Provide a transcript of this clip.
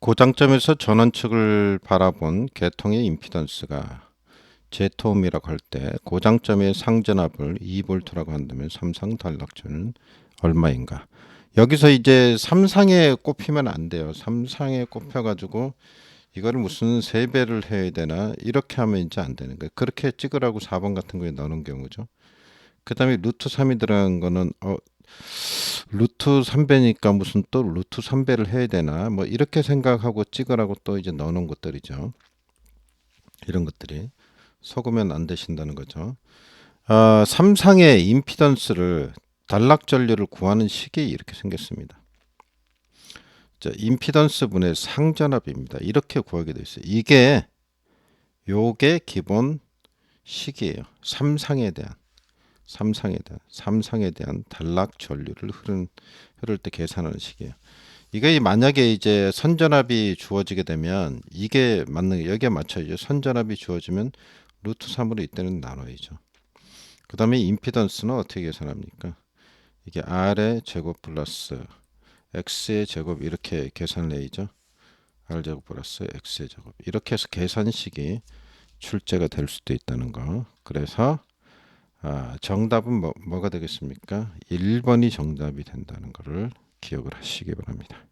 고장점에서 전원 측을 바라본 계통의 임피던스가 제토음이라고 할 때 고장점의 상전압을 2볼트라고 한다면 삼상 단락전은 얼마인가? 여기서 이제 삼상에 꼽히면 안 돼요. 삼상에 꼽혀가지고 이거를 무슨 세 배를 해야 되나 이렇게 하면 이제 안 되는 거예요. 그렇게 찍으라고 4번 같은 거에 넣는 경우죠. 그 다음에 루트 3이 들어간 거는 어 루트 3배니까 무슨 또 루트 3배를 해야 되나 뭐 이렇게 생각하고 찍으라고 또 이제 넣어놓은 것들이죠. 이런 것들이 속으면 안 되신다는 거죠. 아, 삼상의 임피던스를 단락 전류를 구하는 식이 이렇게 생겼습니다. 자, 임피던스 분의 상전압입니다. 이렇게 구하게 돼 있어요. 이게 요게 기본 식이에요. 삼상에 대한 삼상에 대한 삼상에 대한 단락 전류를 흐른 흐를 때 계산하는 식이에요. 이게 만약에 이제 선전압이 주어지게 되면 이게 맞는 게 여기에 맞춰야죠. 선전압이 주어지면 루트 3으로 이때는 나눠야죠. 그 다음에 임피던스는 어떻게 계산합니까? 이게 R의 제곱 플러스 X의 제곱 이렇게 계산을 해야죠. R 제곱 플러스 X의 제곱 이렇게 해서 계산식이 출제가 될 수도 있다는 거. 그래서 아, 정답은 뭐, 뭐가 되겠습니까? 1번이 정답이 된다는 것을 기억을 하시기 바랍니다.